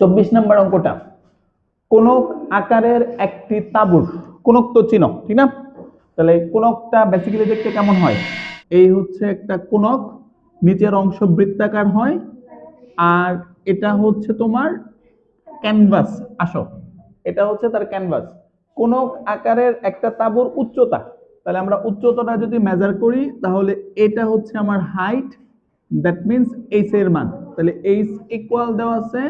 চব্বিশ নম্বর অঙ্কটা। কোনক আকারের একটি তাঁবুর, কোনক তো চিনো ঠিক না? তাহলে কোনকটা বেসিক্যালি দেখতে কেমন হয়? এই হচ্ছে একটা কোনক, নিচের অংশ বৃত্তাকার হয়, আর এটা হচ্ছে তোমার ক্যানভাস আসো। এটা হচ্ছে তার ক্যানভাস কোনক আকারের একটা তাঁবুর উচ্চতা। তাহলে আমরা উচ্চতাটা যদি মেজার করি, তাহলে এটা হচ্ছে আমার হাইট দ্যাট মিনস এইচ এর মান। তাহলে এইচ ইকুয়াল দেওয়া আছে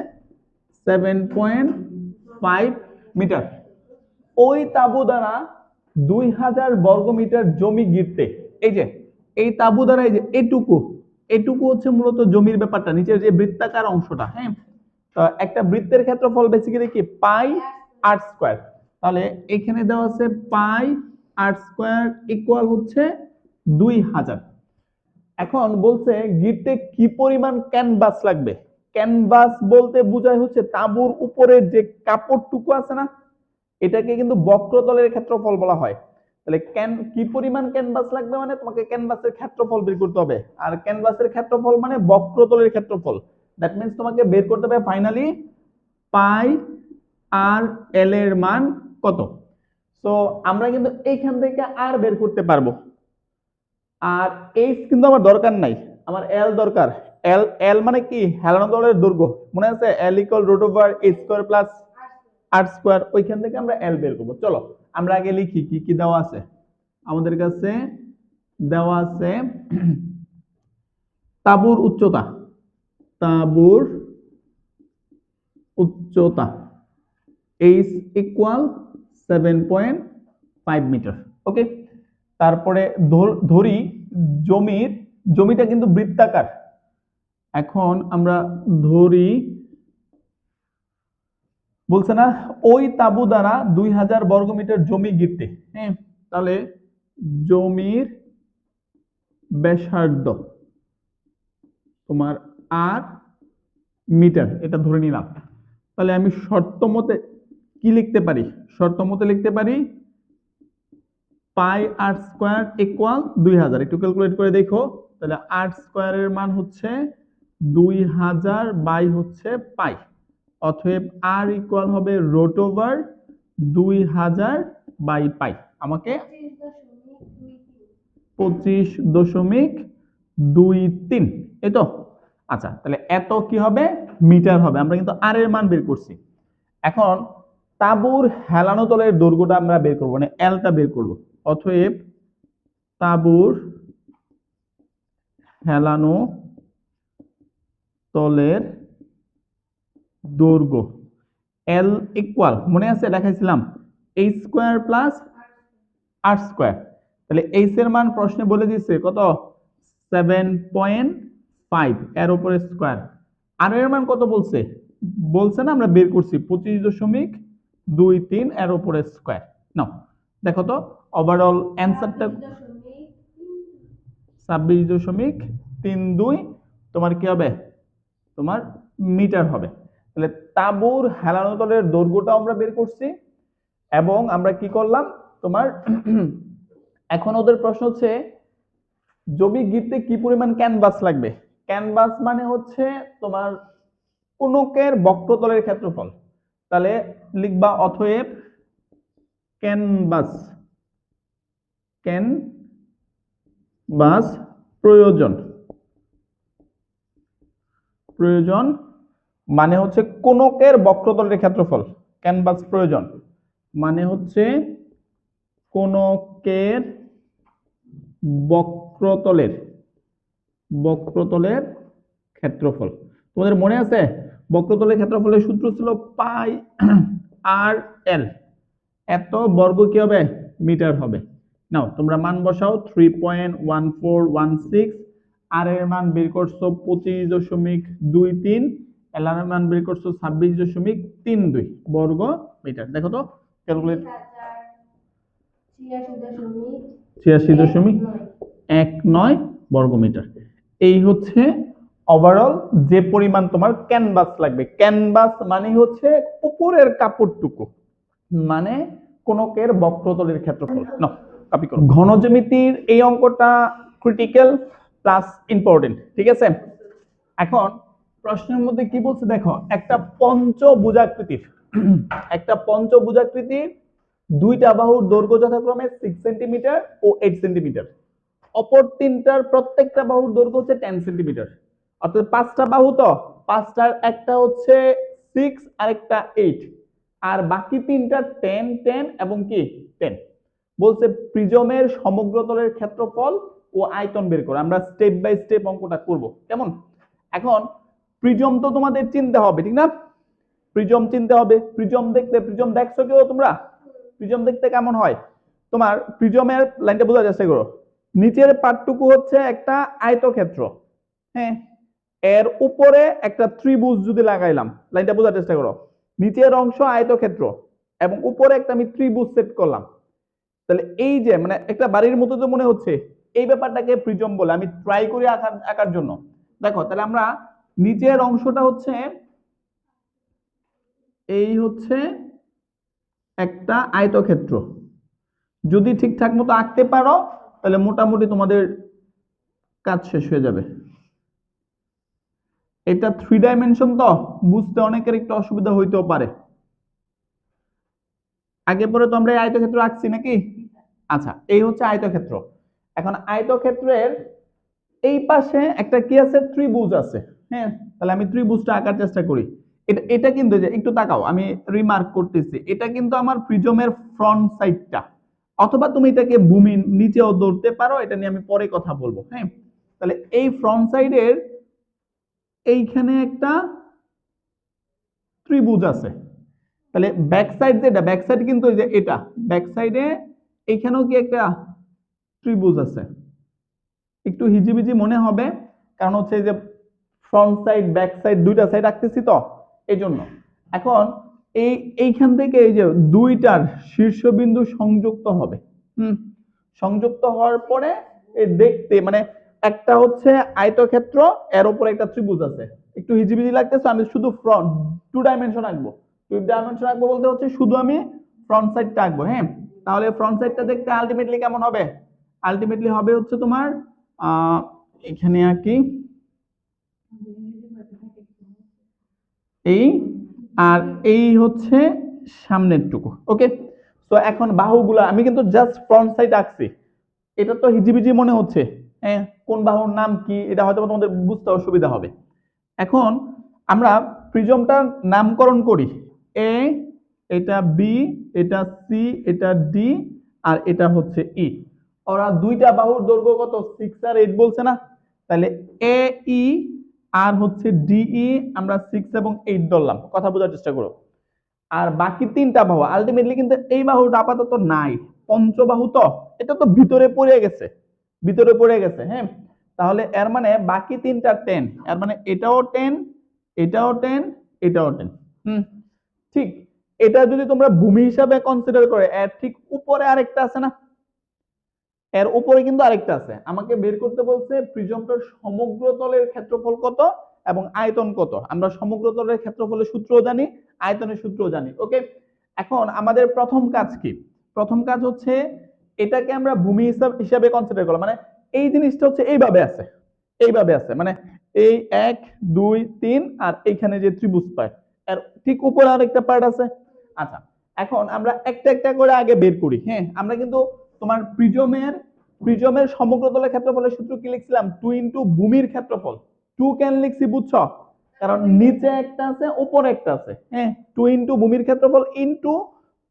সেভেন পয়েন্ট ফাইভ মিটার ওই তাবু দ্বারা দুই হাজার বর্গ মিটার জমি গিরতে। এই যে, এই তাবু দ্বারা এই যে, এটুকু। এটুকু হচ্ছে মূলত জমির ব্যাপারটা, নিচের যে বৃত্তাকার অংশটা হ্যাঁ? একটা বৃত্তের ক্ষেত্রফল বেসিক্যালি কি? পাই আর স্কোয়ার তাহলে এখানে দেওয়া আছে পাই আর স্কোয়ার ইকুয়াল হচ্ছে দুই হাজার। এখন বলছে গিরতে কি পরিমাণ ক্যানভাস লাগবে? ক্যানভাস বলতে বোঝায় হচ্ছে তাঁবুর উপরের যে কাপড়টুকু আছে না, এটাকে কিন্তু বক্রতলের ক্ষেত্রফল বলা হয়। তাহলে ক্যান, কি পরিমাণ ক্যানভাস লাগবে মানে? তোমাকে ক্যানভাসের ক্ষেত্রফল বের করতে হবে। আর ক্যানভাসের ক্ষেত্রফল মানে বক্রতলের ক্ষেত্রফল। দ্যাট মিন্স তোমাকে বের করতে হবে ফাইনালি পাই আর এল এর মান কত? সো আমরা কিন্তু এইখান থেকে আর বের করতে পারব। আর এইচ কিন্তু আমার দরকার নাই। আমার এল দরকার। এল এল মানে কি? হেলানো দলের দৈর্ঘ্য মনে আছে? L equal root over A square plus R square ওইখান থেকে আমরা এল বের করব। চলো, আমরা আগে লিখি, কি কি দেওয়া আছে? আমাদের কাছে দেওয়া আছে তাবুর উচ্চতা। তাবুর উচ্চতা। H equal seven point five metre okay তারপরে ধরি জমির, জমিটা কিন্তু বৃত্তাকার। এখন আমরা ধরি, বলছে না, ওই তাবু দ্বারা দুই হাজার বর্গমিটার জমি গিরতে। হ্যাঁ তাহলে জমির ব্যাসার্ধ তোমার আর মিটার, এটা ধরে নিলাম। তাহলে আমি শর্ত মতে কি লিখতে পারি? শর্ত মতে লিখতে পারি পাই আর স্কোয়ার ইকুয়াল দুই হাজার। একটু ক্যালকুলেট করে দেখো। তাহলে আর স্কোয়ারের মান হচ্ছে দুই হাজার বাই হচ্ছে পাই। অতএব আর ইকুয়াল হবে রোট ওভার দুই হাজার বাই পাই। আমাকে পঁচিশ দশমিক দুই তিন। এই তো? আচ্ছা তাহলে এত কি হবে? মিটার হবে। আমরা কিন্তু আর এর মান বের করছি। এখন তাঁবুর হেলানো তলের দৈর্ঘ্যটা আমরা বের করব মানে এলটা বের করব। অতএব তাঁবুর হেলানো তলের দৈর্ঘ্য এল ইকুয়াল মনে আছে? দেখাইছিলাম। এই স্কোয়ার প্লাস আর স্কোয়ার তাহলে এইচ এর মান প্রশ্নে বলে দিচ্ছে কত? সেভেন পয়েন্ট ফাইভ এর উপরে স্কোয়ার আর এর মান কত বলছে? বলছে না, আমরা বের করছি। পঁচিশ দশমিক দুই তিন এর উপরে স্কোয়ার নাও, দেখো তো ওভারঅল অ্যান্সারটা ছাব্বিশ দশমিক তিন দুই, তোমার কি হবে? তোমার মিটার হবে। তাহলে তাঁবুর হেলানো তলের দৈর্ঘ্যটা আমরা বের করছি এবং আমরা কি করলাম? তোমার এখন ওদের প্রশ্ন হচ্ছে জমি গিরতে কি পরিমাণ ক্যানভাস লাগবে? ক্যানভাস মানে হচ্ছে তোমার কোনকের বক্রতলের ক্ষেত্রফল। তাহলে লিখবা অথয়েব ক্যানভাস ক্যানভাস প্রয়োজন। প্রয়োজন মানে হচ্ছে কোনকের বক্রতলের ক্ষেত্রফল, ক্যানভাস প্রয়োজন। মানে হচ্ছে কোনকের বক্রতলের বক্রতলের ক্ষেত্রফল। তোমাদের মনে আছে? বক্রতলের ক্ষেত্রফলের সূত্র ছিল পাই আর এল। এত বর্গ কি হবে? মিটার হবে। নাও, তোমরা মান বসাও three point one four one six R এর মান বের করছ পঁচিশ দশমিক দুই তিন, এল এর মান বের করছ ছাব্বিশ দশমিক তিন দুই, বর্গ মিটার। দেখো তো ক্যালকুলেট ছিয়াশি দশমিক এক নয় বর্গমিটার এই হচ্ছে ওভারঅল যে পরিমাণ তোমার ক্যানভাস লাগবে। ক্যানভাস মানে হচ্ছে উপরের কাপড়টুকু মানে কোনকের বক্রতলের ক্ষেত্রফল। না কপি করো। ঘনজ্যামিতির এই অঙ্কটা ক্রিটিক্যাল প্লাস ইম্পর্টেন্ট ঠিক আছে? এখন প্রশ্নের মধ্যে কি বলছে দেখো, একটা পঞ্চভুজাকৃতির একটা পঞ্চভুজাকৃতির দুইটা বাহুর দৈর্ঘ্য যথাক্রমে সিক্স সেন্টিমিটার ও এইট সেন্টিমিটার অপর তিনটার প্রত্যেকটা বাহুর দৈর্ঘ্য হচ্ছে টেন সেন্টিমিটার অর্থাৎ পাঁচটা বাহু তো, পাঁচটার একটা হচ্ছে সিক্স আর একটা এইট আর বাকি তিনটা টেন টেন এবং কি? টেন বলছে প্রিজমের সমগ্রতলের ক্ষেত্রফল ও আয়তন বের করো। আমরা স্টেপ বাই স্টেপ অঙ্কটা করব। কেমন? এখন প্রিজম তো তোমাদের চিনতে হবে, ঠিক না? প্রিজম চিনতে হবে। প্রিজম দেখতে প্রিজম দেখছ কেউ তোমরা? প্রিজম দেখতে কেমন হয়? তোমার প্রিজমের লাইনটা বোঝার চেষ্টা করো। নিচের পার্টটুকু হচ্ছে একটা আয়তক্ষেত্র। হ্যাঁ? এর উপরে একটা ত্রিভুজ যদি লাগাইলাম, লাইনটা বোঝার চেষ্টা করো। নিচের অংশ আয়তক্ষেত্র এবং উপরে একটা আমি ত্রিভুজ সেট করলাম। তাহলে এই যে মানে একটা বাড়ির মতো তো মনে হচ্ছে। এই ব্যাপারটাকে প্রিজম বলে, আমি ট্রাই করি আঁকার আঁকার জন্য। দেখো, তাহলে আমরা নিচের অংশটা হচ্ছে, এই হচ্ছে একটা আয়তক্ষেত্র। যদি ঠিকঠাক মতো আঁকতে পারো, তাহলে মোটামুটি তোমাদের কাজ শেষ হয়ে যাবে। এটা থ্রি ডাইমেনশন তো, বুঝতে অনেকের একটু অসুবিধা হইতেও পারে। আগে পরে তো আমরা এই আয়তক্ষেত্র আঁকছি নাকি? আচ্ছা এই হচ্ছে আয়তক্ষেত্র। এখন আয়তক্ষেত্রের এই পাশে একটা কি আছে? ত্রিভুজ আছে। হ্যাঁ তাহলে আমি ত্রিভুজটা আঁকার চেষ্টা করি। এটা এটা কিন্তু যে, একটু তাকাও, আমি রিমার্ক করতেছি। এটা কিন্তু আমার প্রিজমের ফ্রন্ট সাইডটা অথবা তুমি এটাকে ভূমির নিচেও ধরতে পারো, এটা নিয়ে আমি পরে কথা বলব হ্যাঁ? তাহলে এই ফ্রন্ট সাইডের এইখানে একটা ত্রিভুজ আছে। তাহলে ব্যাক সাইড যেটা ব্যাক সাইড কিন্তু যে এটা ব্যাক সাইডে এইখানেও কি একটা ত্রিভুজ আছে। একটু হিজিবিজি মনে হবে, কারণ হচ্ছে যে ফ্রন্ট সাইড ব্যাক সাইড দুইটা সাইড রাখতেছি তো এই জন্য এখন এই, এইখান থেকে এই যে দুইটার শীর্ষবিন্দু সংযুক্ত হবে। হুম, সংযুক্ত হওয়ার পরে এই দেখতে মানে একটা হচ্ছে আয়তক্ষেত্র, এর উপরে একটা ত্রিভুজ আছে। একটু হিজিবিজি লাগতেছে, আমি শুধু ফ্রন্ট টু ডাইমেনশন আঁকবো। টু ডাইমেনশন আঁকবো বলতে হচ্ছে শুধু আমি ফ্রন্ট সাইডটা আঁকবো হ্যাঁ? তাহলে ফ্রন্ট সাইডটা দেখতে আলটিমেটলি কেমন হবে? আলটিমেটলি হবে হচ্ছে তোমার এখানে আর কি? এই আর এই হচ্ছে সামনের টুকু ওকে তো এখন বাহুগুলা, আমি কিন্তু জাস্ট ফ্রন্ট সাইড আঁকছি। এটা তো হিজিবিজি মনে হচ্ছে। হ্যাঁ কোন বাহুর নাম কি? এটা হয়তো তোমাদের বুঝতে অসুবিধা হবে। এখন আমরা প্রিজমটার নামকরণ করি। এ এটা বি এটা সি এটা ডি আর এটা হচ্ছে ই ওরা দুইটা বাহুর দৈর্ঘ্য কত? সিক্স আর এইট বলছে না? তাহলে এ ই আর হচ্ছে ডিই আমরা সিক্স এবং এইট ধরলাম। কথা বোঝার চেষ্টা করো। আর বাকি তিনটা বাহু আলটিমেটলি কিন্তু এই বাহুটা আপাতত নাই। পঞ্চবাহু তো, এটা তো ভিতরে পড়ে গেছে। ভিতরে পড়ে গেছে হ্যাঁ? তাহলে এর মানে বাকি তিনটা টেন এর মানে এটাও টেন এটাও টেন এটাও টেন হুম? ঠিক, এটা যদি তোমরা ভূমি হিসাবে কনসিডার করে, এর ঠিক উপরে আরেকটা আছে না? এর উপরে কিন্তু আরেকটা আছে। আমাকে বের করতে বলছে, প্রিজমটার সমগ্র তলের ক্ষেত্রফল কত এবং আয়তন কত? আমরা সমগ্র তলের ক্ষেত্রফলের সূত্র জানি, আয়তনের সূত্র জানি, ওকে? এখন আমাদের প্রথম কাজ কি? প্রথম কাজ হচ্ছে এটাকে আমরা ভূমি হিসাব, হিসাবে কনসিডার করলাম। মানে এই জিনিসটা হচ্ছে এইভাবে আছে এইভাবে আছে। মানে এই এক, দুই, তিন আর এইখানে যে ত্রিভুজ পায়, এর ঠিক উপরে আরেকটা পার্ট আছে। আচ্ছা এখন আমরা একটা একটা করে আগে বের করি হ্যাঁ? আমরা কিন্তু তোমার প্রিজমের প্রিজমের সমগ্র তলের ক্ষেত্রফলের সূত্র কি লিখছিলাম? টু ইন্টু ভূমির ক্ষেত্রফল। টু কেন লিখছি বুঝছ? কারণ নিচে একটা আছে উপরে একটা আছে। হ্যাঁ টু ইন্টু ভূমির ক্ষেত্রফল ইন্টু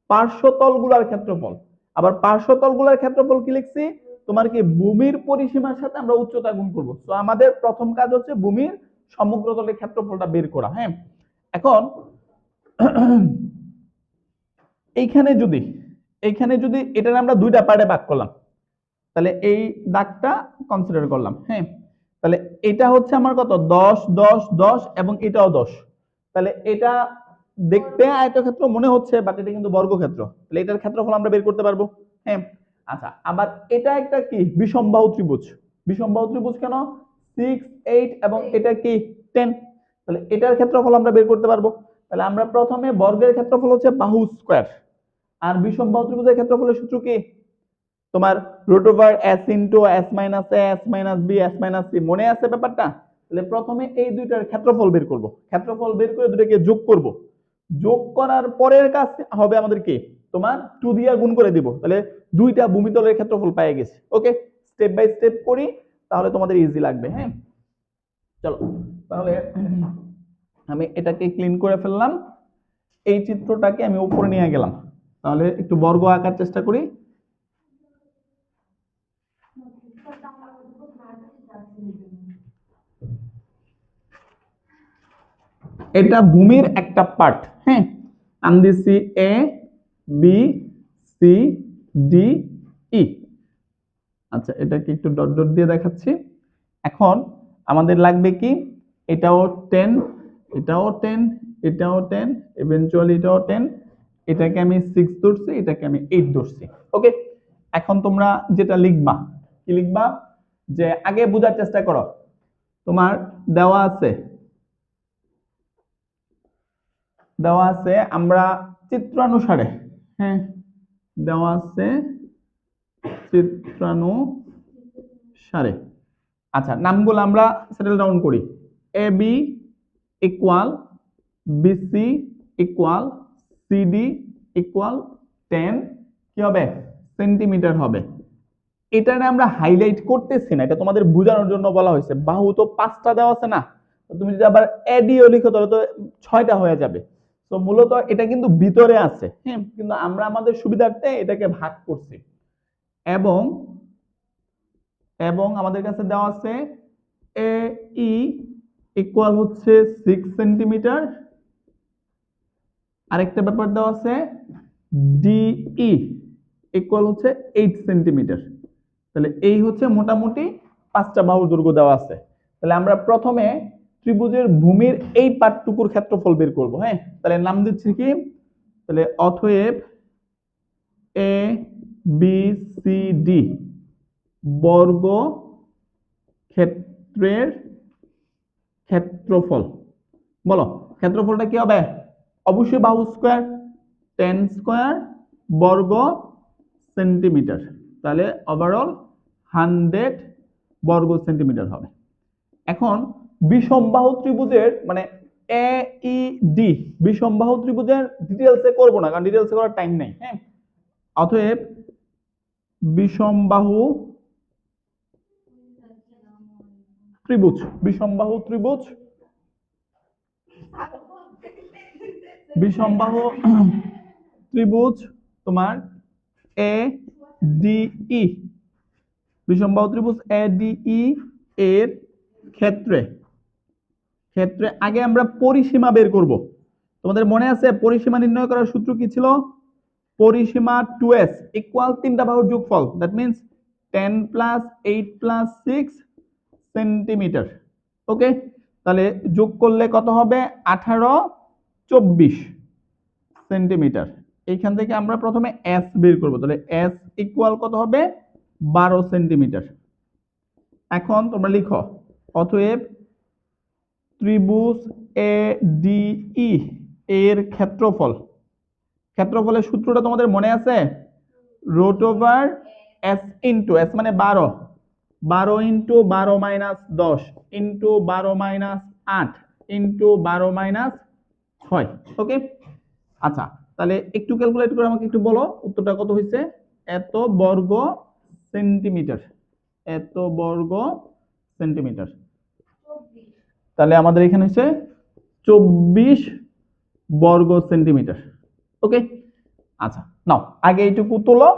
পার্শ্বতলগুলার ক্ষেত্রফল। আবার পার্শ্বতলগুলার ক্ষেত্রফল কি লিখছি? তোমার কি ভূমির পরিসীমার সাথে আমরা উচ্চতা গুণ করব। তো আমাদের প্রথম কাজ হচ্ছে ভূমির সমগ্র তলের ক্ষেত্রফলটা বের করা হ্যাঁ? এখন, এইখানে যদি এইখানে যদি এটার আমরা দুইটা পার্টে ভাগ করলাম। তাহলে এই দাগটা কনসিডার করলাম হ্যাঁ? তাহলে এটা হচ্ছে আমার কত? দশ দশ দশ এবং এটাও দশ। তাহলে এটা দেখতে আয়তক্ষেত্র মনে হচ্ছে বাট এটা কিন্তু বর্গক্ষেত্র। তাহলে এটার ক্ষেত্রফল আমরা বের করতে পারব হ্যাঁ? আচ্ছা আবার এটা একটা কি? বিষমবাহু ত্রিভুজ। বিষমবাহু ত্রিভুজ কেন? সিক্স এইট এবং এটা কি? টেন তাহলে এটার ক্ষেত্রফল আমরা বের করতে পারব। তাহলে আমরা প্রথমে বর্গের ক্ষেত্রফল হচ্ছে বাহু স্কোয়ার আর বিষমবাহু ত্রিভুজের ক্ষেত্রফলের সূত্র কি? তোমার root over S into S minus A S minus B S minus C মনে আছে ব্যাপারটা? তাহলে প্রথমে এই দুইটার ক্ষেত্রফল বের করব। ক্ষেত্রফল বের করে দুটাকে যোগ করব। যোগ করার পরের কাজ হবে আমাদের কি? তোমার টু দিয়া গুণ করে দিব। তাহলে দুইটা ভূমিতলের ক্ষেত্রফল পেয়ে গেছে। ওকে স্টেপ বাই স্টেপ করি, তাহলে তোমাদের ইজি লাগবে হ্যাঁ? চলো, তাহলে আমি এটাকে ক্লিন করে ফেললাম। এই চিত্রটাকে আমি উপরে নিয়ে গেলাম। তাহলে একটু বর্গ আঁকার চেষ্টা করি। এটা ভূমির একটা পার্ট হ্যাঁ? নাম দিচ্ছি A B C D E আচ্ছা এটাকে একটু ডট ডট দিয়ে দেখাচ্ছি। এখন আমাদের লাগবে কি? এটাও টেন এটাও টেন এটাও টেন ইভেনচুয়ালি এটাও টেন এটাকে আমি সিক্স ধরছি, এটাকে আমি এইট ধরছি। ওকে এখন তোমরা যেটা লিখবা, কি লিখবা? যে আগে বোঝার চেষ্টা করো। তোমার দেওয়া আছে দেওয়া আছে আমরা চিত্রানুসারে। হ্যাঁ। দেওয়া আছে চিত্রানুসারে। আচ্ছা নামগুলো আমরা সেটেল ডাউন করি। A B equal BC equal CD equal ten কি হবে? সেন্টিমিটার হবে। এটা আমরা হাইলাইট করতেছি না এটা তোমাদের বোঝানোর জন্য বলা হয়েছে। বাহু তো পাঁচটা দেওয়া আছে না। তুমি যদি আবার এডিও লিখো তাহলে তো ছয়টা হয়ে যাবে। তো মূলত এটা কিন্তু ভিতরে আছে হ্যাঁ? কিন্তু আমরা আমাদের সুবিধার্থে এটাকে ভাগ করছি। এবং এবং আমাদের কাছে দেওয়া আছে এ ই ইকুয়াল হচ্ছে সিক্স সেন্টিমিটার আরেকটা ব্যাপার দেওয়া আছে ডিই ইকুয়াল হচ্ছে এইট সেন্টিমিটার তাহলে এই হচ্ছে মোটামুটি পাঁচটা বাহুর দৈর্ঘ্য দেওয়া আছে। তাহলে আমরা প্রথমে ত্রিভুজের ভূমির এই পাটটুকুর ক্ষেত্রফল বের করব হ্যাঁ? তাহলে নাম দিচ্ছি কি? তাহলে অতএব এ বি সি ডি বর্গ ক্ষেত্রের ক্ষেত্রফল। বলো, ক্ষেত্রফলটা কি হবে? অবশ্যই বাহু স্কোয়ার টেন স্কোয়ার বর্গ সেন্টিমিটার। তাহলে ওভারঅল হান্ড্রেড বর্গ সেন্টিমিটার হবে। এখন বিষমবাহু ত্রিভুজের মানে এ ই ডি বিষমবাহু ত্রিভুজের ডিটেলসে করব না, কারণ ডিটেলসে করার টাইম নেই হ্যাঁ? অতএব বিষমবাহু ত্রিভুজ বিষমবাহু ত্রিভুজ বিষমবাহু ত্রিভুজ তোমার এ ডি ই বিষমবাহু ত্রিভুজ এ ডি ই এর ক্ষেত্রে ক্ষেত্রে আগে আমরা পরিসীমা বের করব। তোমাদের মনে আছে পরিসীমা নির্ণয় করার সূত্র কি ছিল? পরিসীমা টু এস ইকুয়াল তিনটা বাহুর যোগফল। That means ten plus eight plus six centimetre okay তাহলে যোগ করলে কত হবে? আঠারো চব্বিশ সেন্টিমিটার এইখান থেকে আমরা প্রথমে এস বের করব। তাহলে এস ইকুয়াল কত হবে? বারো সেন্টিমিটার এখন তোমরা লিখো। অতএব ত্রিভুজ এ, ডি, ই এর ক্ষেত্রফল। ক্ষেত্রফলের সূত্রটা তোমাদের মনে আছে? Root over S into, S মানে বারো। বারো ইন্টু বারো মাইনাস দশ ইন্টু বারো মাইনাস আট ইন্টু বারো মাইনাস ছয়, ওকে? আচ্ছা তাহলে একটু ক্যালকুলেট করে আমাকে একটু বলো, উত্তরটা কত হয়েছে? এত বর্গ সেন্টিমিটার, এত বর্গ সেন্টিমিটার। তাহলে আমাদের এখানে হচ্ছে চব্বিশ বর্গ সেন্টিমিটার। ওকে আচ্ছা নাও, আগে এইটুকু তোলো,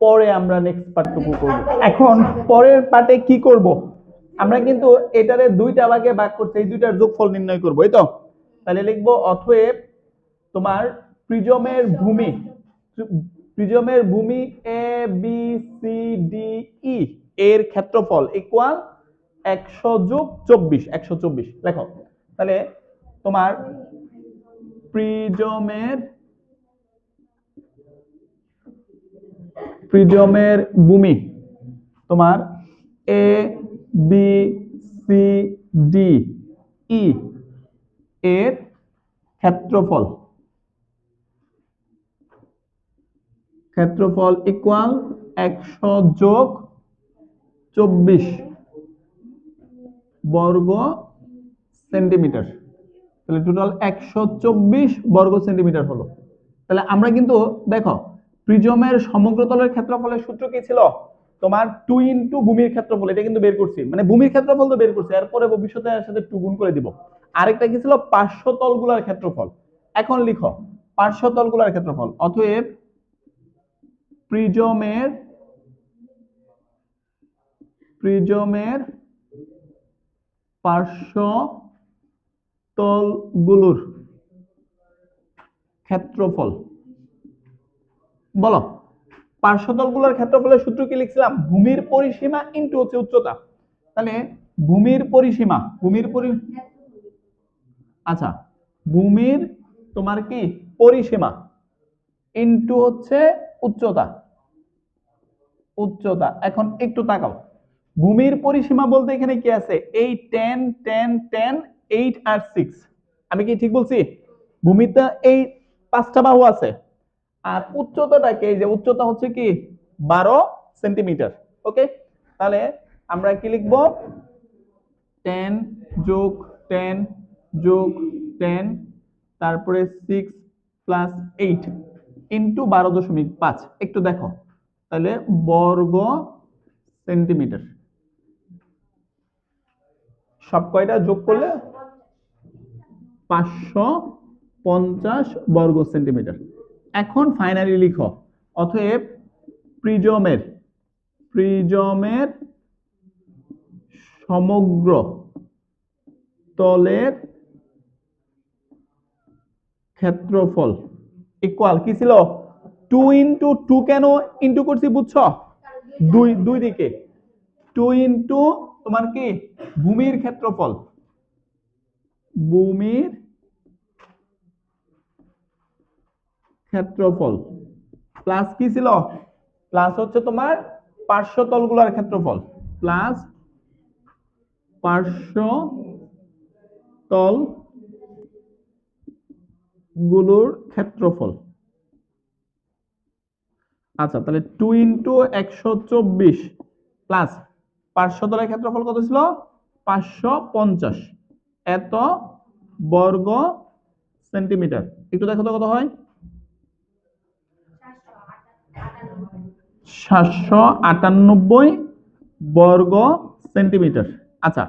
পরে আমরা নেক্সট পার্টটুকু করব। এখন পরের পার্টে কি করব? আমরা কিন্তু এটারে দুইটা ভাগে ভাগ করতে এই দুইটার যোগফল নির্ণয় করব, এই তো? তাহলে লিখব, অতএব তোমার প্রিজমের ভূমি প্রিজমের ভূমি A B C D E এর ক্ষেত্রফল ইকুয়াল একশো যোগ চব্বিশ, একশো চব্বিশ। লেখো। তাহলে তোমার প্রিজমের প্রিজমের ভূমি তোমার A B C D E এর ক্ষেত্রফল। ক্ষেত্রফল ইকুয়াল একশো যোগ চব্বিশ। বর্গ সেন্টিমিটার। তাহলে টোটাল একশো চব্বিশ বর্গ সেন্টিমিটার হলো। তাহলে আমরা কিন্তু, দেখো, প্রিজমের সমগ্রতলের ক্ষেত্রফলের সূত্র কি ছিল? তোমার টু ইন্টু ভূমির ক্ষেত্রফল, এটা কিন্তু বের করছি। মানে ভূমির ক্ষেত্রফল তো বের করছি, এরপরে ভবিষ্যতে সাথে টু গুণ করে দিব। আরেকটা কি ছিল? পার্শ্ব তলগুলার ক্ষেত্রফল। এখন লিখো পার্শ্ব তলগুলার ক্ষেত্রফল, অতএব প্রিজমের প্রিজমের পার্শ্ব তলগুলোর ক্ষেত্রফল। বলো, পার্শ্বতলগুলোর ক্ষেত্রফলের সূত্র কি লিখছিলাম? ভূমির পরিসীমা ইন্টু হচ্ছে উচ্চতা। তাহলে ভূমির পরিসীমা, ভূমির পরি আচ্ছা ভূমির তোমার কি? পরিসীমা ইন্টু হচ্ছে উচ্চতা। উচ্চতা, এখন একটু তাকাও। ভূমির পরিসীমা বলতে এখানে কি আছে? এই টেন টেন টেন এইট আর সিক্স আমি কি ঠিক বলছি? ভূমিতে এই পাঁচটা বাহু আছে। আর উচ্চতাটা কি এই যে উচ্চতা হচ্ছে কি? বারো সেন্টিমিটার। ওকে? তাহলে আমরা কি লিখব? টেন যোগ টেন যোগ টেন তারপরে সিক্স প্লাস এইট ইন্টু বারো দশমিক পাঁচ। একটু দেখো। তাহলে বর্গ সেন্টিমিটার। সব কয়টা যোগ করলে? পাঁচশো পঞ্চাশ বর্গ সেন্টিমিটার। এখন ফাইনালি লিখো। অতএব প্রিজমের প্রিজমের সমগ্র তলের ক্ষেত্রফল ইকুয়াল কি ছিল? টু ইন্টু টু কেন ইন্টু করছি বুঝছ? দুই দুই দিকে। টু ইন্টু তোমার কি? ভূমির ক্ষেত্রফল। ভূমির ক্ষেত্রফল। প্লাস কি ছিল? প্লাস হচ্ছে তোমার পার্শ্ব তলগুলোর ক্ষেত্রফল। প্লাস পার্শ্ব তলগুলোর ক্ষেত্রফল। আচ্ছা তাহলে টু ইন্টু একশো চব্বিশ প্লাস পার্শ্বতলের ক্ষেত্রফল কত ছিল? পাঁচশো পঞ্চাশ এত বর্গ সেন্টিমিটার। একটু দেখো তো কত হয়? সাতশো আটানব্বই বর্গ সেন্টিমিটার। আচ্ছা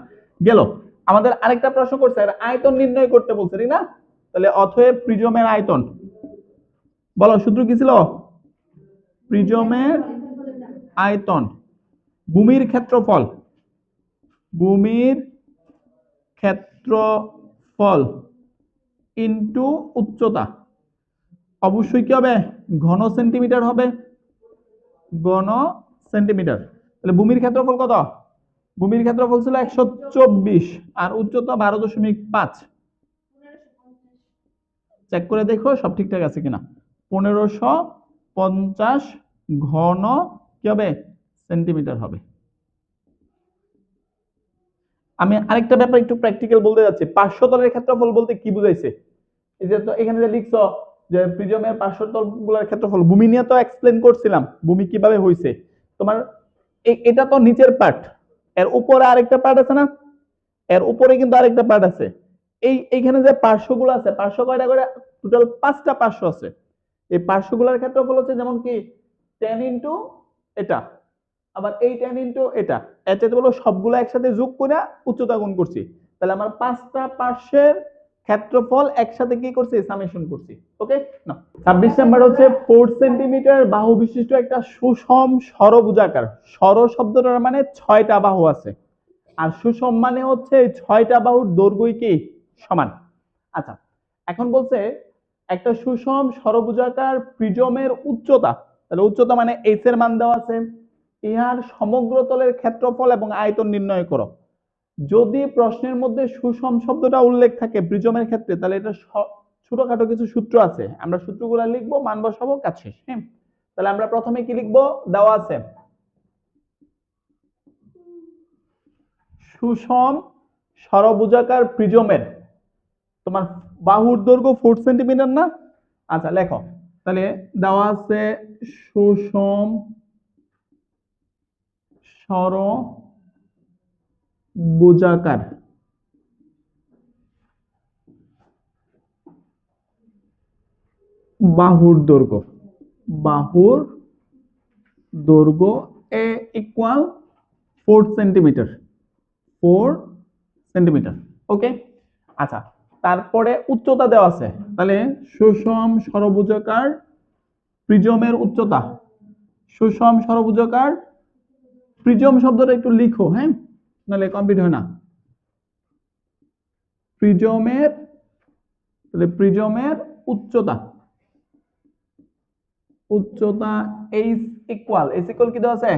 গেল। আমাদের আরেকটা প্রশ্ন করছে আয়তন নির্ণয় করতে বলছে না? তাহলে অথব প্রিজমের আয়তন। বলো, সূত্র কি ছিল? প্রিজমের আয়তন। ভূমির ক্ষেত্রফল। ভূমির ক্ষেত্রফল ইনটু উচ্চতা। অবশ্যই কি হবে? ঘন সেন্টিমিটার হবে। ঘন সেন্টিমিটার তাহলে ভূমির ক্ষেত্রফল কত? ভূমির ক্ষেত্রফল ছিল একশো চব্বিশ আর উচ্চতা বারো দশমিক পাঁচ। চেক করে দেখো, সব ঠিকঠাক আছে কিনা? পনেরোশো পঞ্চাশ ঘন কি হবে? সেন্টিমিটার হবে। আমি আরেকটা ব্যাপার একটু প্র্যাকটিক্যাল বলতে যাচ্ছি। পার্শ্বতলের ক্ষেত্রফল বলতে কি বুঝাইছে? এই যে তো এখানে যে লিখছো যে প্রিজমের পার্শ্বতলগুলোর ক্ষেত্রফল, ভূমি নিয়ে তো এক্সপ্লেন করছিলাম, ভূমি কীভাবে হয়েছে তোমার এটা তো নিচের পার্ট এর উপরে আরেকটা পার্ট আছে না? এর উপরে কিন্তু আরেকটা পার্ট আছে। এই, এইখানে যে পার্শ্বগুলো আছে পার্শ্ব কয়টা করে? টোটাল পাঁচটা পার্শ্ব আছে। এই পার্শ্বগুলোর ক্ষেত্রফল হচ্ছে যেমন কি টেন ইন্টু এটা। আবার এই টেন ইন্টু এটা। চাইতে বলো সবগুলো একসাথে যোগ করে উচ্চতা গুণ করছি। তাহলে আমার পাঁচটা পার্শ্বের ক্ষেত্রফল একসাথে কি করছি? সামেশন করছি। ওকে না ছাব্বিশ নাম্বার হচ্ছে ফোর সেন্টিমিটার বাহু বিশিষ্ট একটা সুষম সরবুজাকার সর শব্দটার মানে ছয়টা বাহু আছে। আর সুষম মানে হচ্ছে ছয়টা বাহুর দৈর্ঘ্যই কি? সমান। আচ্ছা এখন বলছে একটা সুষম সরবুজাকার প্রিজমের উচ্চতা। তাহলে উচ্চতা মানে এইচ এর মান দেওয়া আছে। ইহার সমগ্র তলের ক্ষেত্রফল এবং আয়তন নির্ণয় করো। যদি প্রশ্নের মধ্যে সুষম শব্দটা উল্লেখ থাকে প্রিজমের ক্ষেত্রে, তাহলে এটা ছোটখাটো কিছু সূত্র আছে। আমরা সূত্রগুলো লিখব, মান বসাবো, কাজ শেষ হ্যাঁ? তাহলে আমরা প্রথমে কি লিখব? দেওয়া আছে। সুষম সরবুজাকার প্রিজমের, তোমার বাহুর দৈর্ঘ্য ফোর সেন্টিমিটার না? আচ্ছা লেখো। তাহলে দেওয়া আছে সুষম ষড়ভুজাকার বাহুর দৈর্ঘ্য। বাহুর দৈর্ঘ্য A equal four centimetre four centimetre okay আচ্ছা তারপরে উচ্চতা দেওয়া আছে। তাহলে সুষম সরবুজাকার প্রিজমের উচ্চতা। সুষম সরবুজাকার প্রিজম শব্দটা একটু লিখো হ্যাঁ? নাহলে কমপ্লিট হয় না। প্রিজমের তাহলে প্রিজমের উচ্চতা। উচ্চতা এইচ ইকুয়াল এইচ ইকুয়াল কি দেওয়া আছে?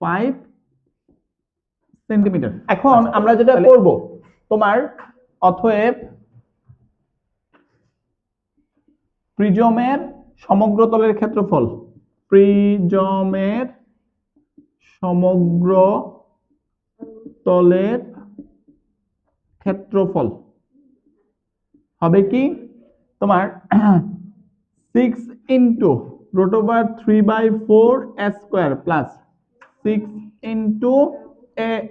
ফাইভ সেন্টিমিটার এখন আমরা যেটা করব তোমার অতএব প্রিজমের সমগ্র তলের ক্ষেত্রফল। প্রিজমের সমগ্র তলের ক্ষেত্রফল। হবে কি? তোমার six into root over three by four square plus six into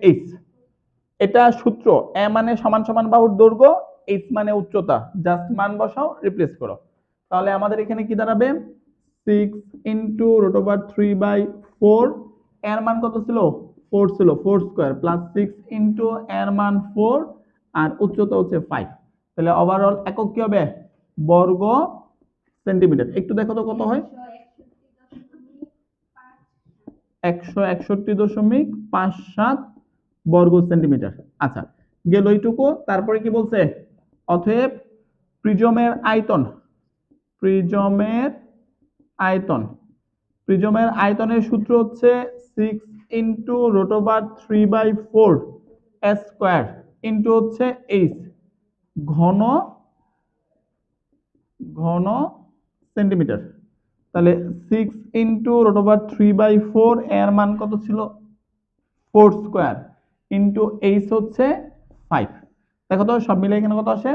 H এটা সূত্র এ মানে সমান সমান বাহুর দৈর্ঘ্য এইচ মানে উচ্চতা। জাস্ট মান বসাও রিপ্লেস করো। তাহলে আমাদের এখানে কি দাঁড়াবে? Six into root over three by four এর মান কত ছিল? ফোর ছিল four square plus six into এর মান ফোর আর উচ্চতা হচ্ছে ফাইভ তাহলে ওভারঅল একক কি হবে? বর্গ সেন্টিমিটার একটু দেখো তো কত হয়। একশো একষট্টি দশমিক পাঁচ সাত বর্গ সেন্টিমিটার আচ্ছা গেল এইটুকু। তারপরে কি বলছে? অতএব প্রিজমের আয়তন প্রিজমের আয়তন। প্রিজমের আয়তনের সূত্র হচ্ছে six into root over three by four square into হচ্ছে এইচ ঘন ঘন সেন্টিমিটার তাহলে six into root over three by four এর মান কত ছিল? ফোর স্কোয়ার ইন্টু এইচ হচ্ছে ফাইভ দেখো তো, সব মিলে এখানে কত আসে?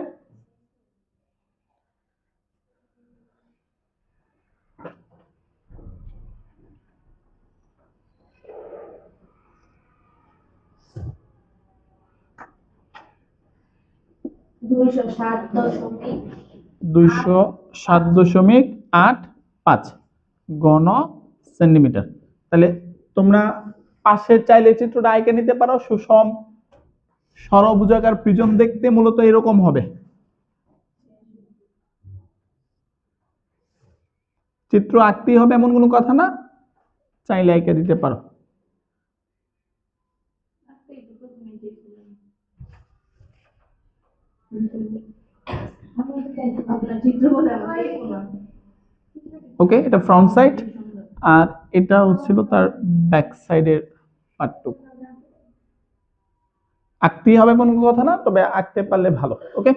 দুইশো সাত দশমিক আট পাঁচ। ঘন সেন্টিমিটার। তাহলে তোমরা চাইলে চিত্রটা আঁকে নিতে পারো। সুষম প্রিজম দেখতে মূলত এরকম হবে। চিত্র আঁকতেই হবে এমন কোনো কথা না। চাইলে এঁকে দিতে পারো আপনার চিত্র বলে আমার দেখব না। ওকে এটা ফ্রন্ট সাইড আর এটা হচ্ছিল তার ব্যাক সাইডের পার্টটুকু আঁকতেই হবে কোনো কথা না, তবে আঁকতে পারলে ভালো ওকে